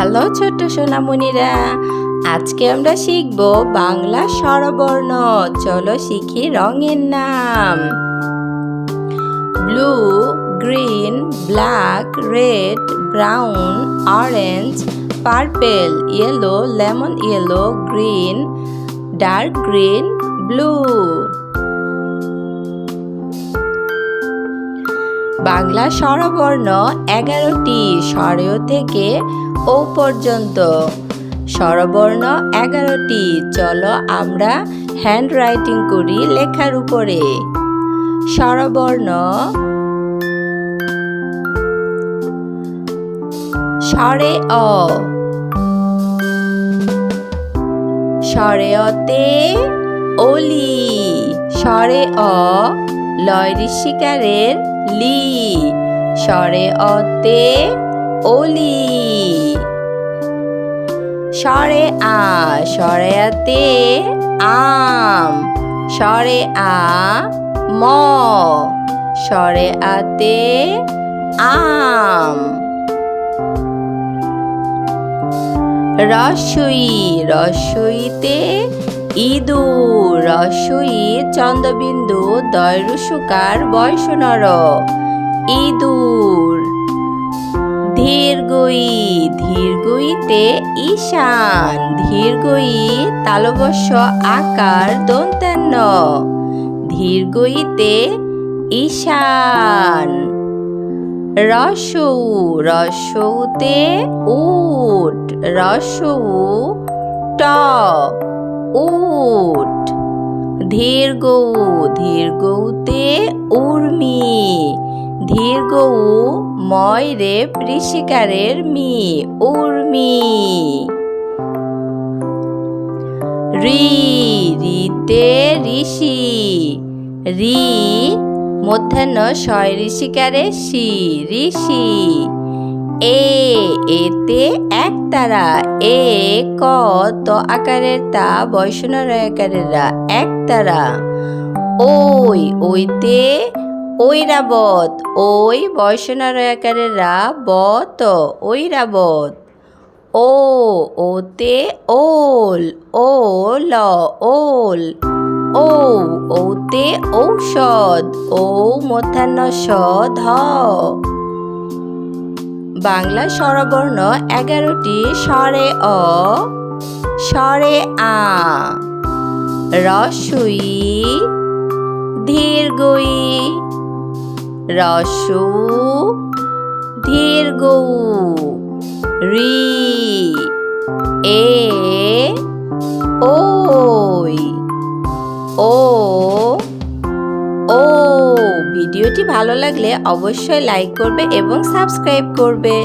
Hello ছোট্ট সোনামণিরা, আজকে আমরা শিখব বাংলা স্বরবর্ণ। চলো শিখি রঙের নাম। Blue, green, black, red, brown, orange, purple, yellow, lemon, yellow, green, dark green, blue. Bangla স্বরবর্ণ এগারোটি স্বরেও থেকে ও পর্যন্ত। স্বরবর্ণ এগারোটি, চলো আমরা হ্যান্ড রাইটিং করি লেখার উপরে। স্বরবর্ণ স্বরে অ। স্বরে অতে অলি, স্বরে অ, লয় ঋষিকারের লি স্বরে অতে অলি। স্বরে আ, স্বরে আতে আম। স্বরে আ, ম। স্বরে আতে আম। রসই, রসইতে ইঁদুর রসই চন্দ্রবিন্দু দয়রুসুকার বয়সনর ইঁদুর ধীরগই ধীরগইতে ঈশান ধীরগই তালবস্য আকার দন্তান্ন। ধীরগইতে ঈশান, রসৌ, রসৌতে উট, রসৌ ট উট। ধীরগৌ ধীরগৌতে উর্মি। ধীরগৌ ময়রে কৃষিকারের মি, উর্মি। রি, রিতে ঋষি। রি, মধ্যাহ্ন ছয় ঋষিকারে শি, ঋষি। এতে এক তারা, এ, ক, ত আকারের তা, বৈষ্ণব আকারের এক তারা। ওই, ওইতে ঐরাবত, ওই বৈষ্ণব আকারের রা বত, ঐরাবত। ও, ওতে ওল, ও, ল, ওল। ও, ওতে ঔষধ ও মধ্যাহ্ন স, ধ। বাংলা স্বরবর্ণ এগারোটি স্বরে অ, স্বরে আ। রসুই দীর্ঘই রসু দীর্ঘৌ রি, এ, ওই, ও। ও ভিডিওটি ভালো লাগলে অবশ্যই লাইক করবে এবং সাবস্ক্রাইব করবে।